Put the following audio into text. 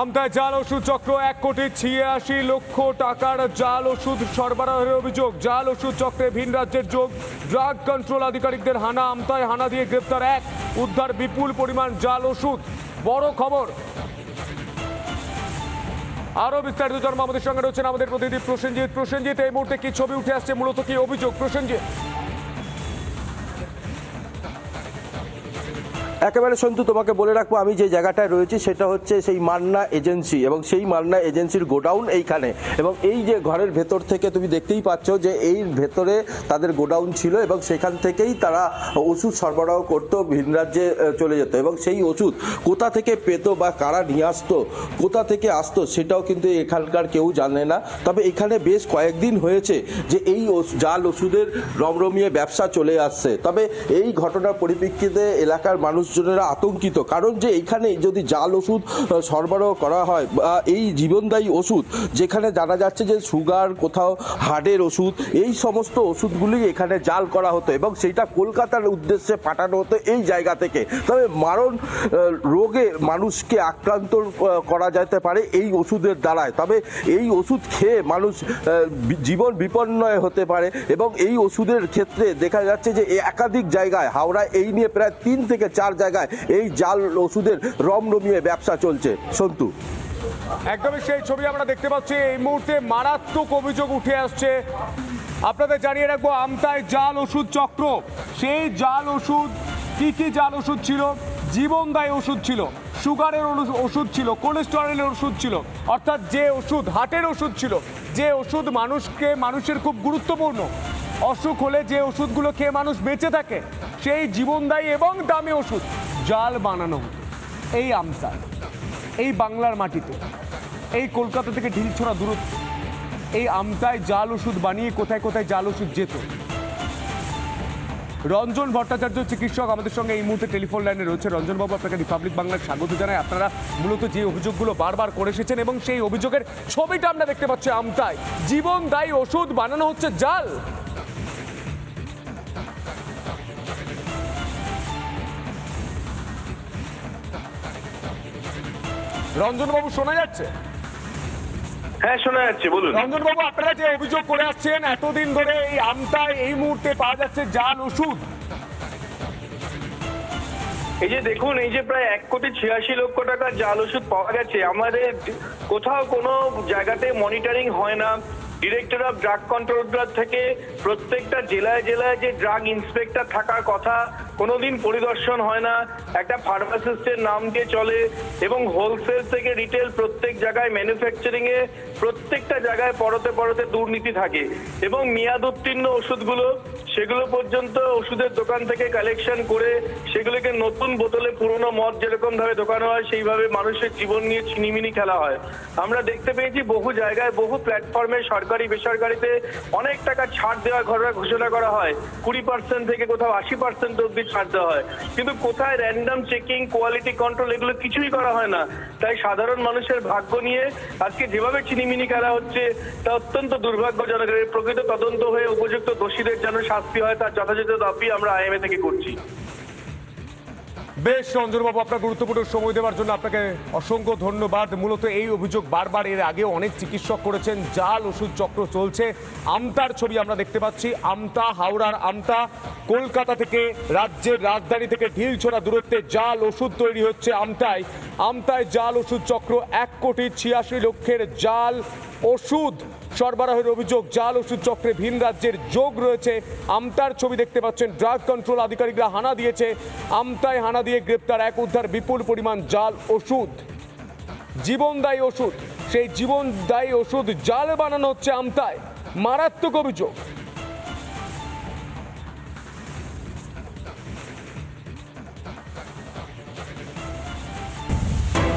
আমতায় জাল ওষুধ চক্র এক কোটি ছিয়াশি লক্ষ টাকার জাল ওষুধ সরবরাহের অভিযোগ। জাল ওষুধ চক্রে ভিন রাজ্যের যোগ। ড্রাগ কন্ট্রোল আধিকারিকদের হানা আমতায় হানা দিয়ে গ্রেপ্তার এক। উদ্ধার বিপুল পরিমাণ জাল ওষুধ। বড় খবর। আরও বিস্তারিত জন্ম আমাদের সঙ্গে রয়েছেন আমাদের প্রতিনিধি প্রসেনজিৎ। প্রসেনজিৎ, এই মুহূর্তে কি ছবি উঠে আসছে? মূলত কি অভিযোগ? প্রসেনজিৎ। একেবারে সন্তু, তোমাকে বলে রাখব, আমি যে জায়গাটায় রয়েছি সেটা হচ্ছে সেই মান্না এজেন্সি এবং সেই মান্না এজেন্সির গোডাউন এইখানে। এবং এই যে ঘরের ভেতর থেকে তুমি দেখতেই পাচ্ছ যে এই ভেতরে তাদের গোডাউন ছিল এবং সেখান থেকেই তারা ওষুধ সরবরাহ করতো, ভিন রাজ্যে চলে যেত। এবং সেই ওষুধ কোথা থেকে পেতো বা কারা নিয়ে আসতো, কোথা থেকে আসতো সেটাও কিন্তু এখানকার কেউ জানে না। তবে এখানে বেশ কয়েকদিন হয়েছে যে এই জাল ওষুধের রমরমিয়ে ব্যবসা চলে আসছে। তবে এই ঘটনার পরিপ্রেক্ষিতে এলাকার মানুষজনেরা আতঙ্কিত। কারণ যে এইখানে যদি জাল ওষুধ সরবরাহ করা হয়, বা এই জীবনদায়ী ওষুধ, যেখানে জানা যাচ্ছে যে সুগার, কোথাও হার্টের ওষুধ, এই সমস্ত ওষুধগুলি এখানে জাল করা হতো এবং সেইটা কলকাতার উদ্দেশ্যে পাঠানো হতো এই জায়গা থেকে। তবে মারণ রোগে মানুষকে আক্রান্ত করা যেতে পারে এই ওষুধের দ্বারায়। তবে এই ওষুধ খেয়ে মানুষ জীবন বিপন্নয় হতে পারে এবং এই ওষুধের ক্ষেত্রে দেখা যাচ্ছে যে একাধিক জায়গায় হাওড়া এই নিয়ে প্রায় তিন থেকে চার জায়গায় এই জাল ওষুধের রমরমিয়ে ব্যবসা চলছে। সন্তু। একদমই সেই ছবি আমরা দেখতে পাচ্ছি। এই মুহূর্তে মারাত্মক অভিযোগ উঠে আসছে। আপনাদের জানিয়ে রাখব আমতায় জাল ওষুধ চক্র। সেই জাল ওষুধ, কি কি জাল ওষুধ ছিল? জীবনদায়ী ওষুধ ছিল। সুগারের ওষুধ ছিল, কোলেস্টেরলের ওষুধ ছিল। অর্থাৎ যে ওষুধ, হার্টের ওষুধ ছিল, যে ওষুধ মানুষকে, মানুষের খুব গুরুত্বপূর্ণ। অসুখ হলে যে ওষুধগুলো খেয়ে মানুষ বেঁচে থাকে সেই জীবনদায়ী এবং দামি ওষুধ, জাল বানানো হতো। এই আমতায় এই বাংলার মাটিতে, এই কলকাতা থেকে ঢিল ঢিলছোড়া দূরত্ব, এই আমতায় জাল ওষুধ বানিয়ে কোথায় কোথায় জাল ওষুধ যেত। রঞ্জন ভট্টাচার্য চিকিৎসক আমাদের সঙ্গে এই মুহূর্তে টেলিফোন লাইনে রয়েছে। রঞ্জন বাবু আপনাকে রিপাবলিক বাংলার স্বাগত জানাই। আপনারা মূলত যে অভিযোগগুলো বারবার করে এসেছেন এবং সেই অভিযোগের ছবিটা আমরা দেখতে পাচ্ছি আমতায়। জীবনদায়ী ওষুধ বানানো হচ্ছে জাল। রঞ্জন বাবু শোনা যাচ্ছে? হ্যাঁ শোনা যাচ্ছে বলুন। রঞ্জনবাবু আপনারা যে অভিযোগ করে আসছেন এতদিন ধরে এই আমতায় এই মুহূর্তে পাওয়া যাচ্ছে জাল ওষুধ। এই যে দেখুন এই যে প্রায় এক কোটি ছিয়াশি লক্ষ টাকার জাল ওষুধ পাওয়া গেছে। আমাদের কোথাও কোনো জায়গাতে মনিটরিং হয় না। ডিরেক্টর অফ ড্রাগ কন্ট্রোলার থেকে প্রত্যেকটা জেলায় জেলায় যে ড্রাগ ইন্সপেক্টর থাকার কথা কোনোদিন পরিদর্শন হয় না। একটা ফার্মাসিস্টের নাম দিয়ে চলে এবং হোলসেল থেকে রিটেল প্রত্যেক জায়গায় ম্যানুফ্যাকচারিং এ প্রত্যেকটা জায়গায় পরতে পরতে দুর্নীতি থাকে এবং মেয়াদ উত্তীর্ণ ওষুধগুলো, সেগুলো পর্যন্ত ওষুধের দোকান থেকে কালেকশন করে সেগুলোকে নতুন বোতলে পুরনো মদ যেরকম ভাবে দোকানো হয়, সেইভাবে মানুষের জীবন নিয়ে ছিনিমিনি খেলা হয়। আমরা দেখতে পেয়েছি বহু জায়গায় বহু প্ল্যাটফর্মে সরকারি বেসরকারিতে অনেক টাকা ছাড় দেওয়ার ঘটনা ঘোষণা করা হয়। কুড়ি পার্সেন্ট থেকে কোথাও আশি পার্সেন্ট অব্দি ছাড় দেওয়া হয়। কিন্তু কোথায় র্যান্ডাম চেকিং কোয়ালিটি কন্ট্রোল এগুলো কিছুই করা হয় না। তাই সাধারণ মানুষের ভাগ্য নিয়ে আজকে যেভাবে চিনিমিনি খেলা হচ্ছে, তা অত্যন্ত দুর্ভাগ্যজনক। প্রকৃত তদন্ত হয়ে উপযুক্ত দোষীদের যেন শাস্তি হয়, তার যথাযথ দাবি আমরা আইএমএ থেকে করছি। বেশ রঞ্জনবাবু, আপনার গুরুত্বপূর্ণ সময় দেওয়ার জন্য আপনাকে অসংখ্য ধন্যবাদ। মূলত এই অভিযোগ বারবার এর আগেও অনেক চিকিৎসক করেছেন। জাল ওষুধ চক্র চলছে। আমতার ছবি আমরা দেখতে পাচ্ছি। আমতা, হাওড়ার আমতা, কলকাতা থেকে রাজ্যের রাজধানী থেকে ঢিলছোড়া দূরত্বে জাল ওষুধ তৈরি হচ্ছে আমতায়। আমতায় জাল ওষুধ চক্র এক কোটি ছিয়াশি লক্ষের জাল ওষুধ সরবরাহের অভিযোগ, জাল ওষুধ চক্রে ভিন রাজ্যের যোগ রয়েছে। আমতার ছবি দেখতে পাচ্ছেন, ড্রাগ কন্ট্রোল আধিকারিকরা হানা দিয়েছে। আমতায় হানা দিয়ে গ্রেপ্তার এক উদ্ধার বিপুল পরিমাণ জাল, ওষুধ। জীবনদায়ী ওষুধ, সেই জীবনদায়ী ওষুধ জাল বানানো হচ্ছে আমতায়। মারাত্মক অভিযোগ।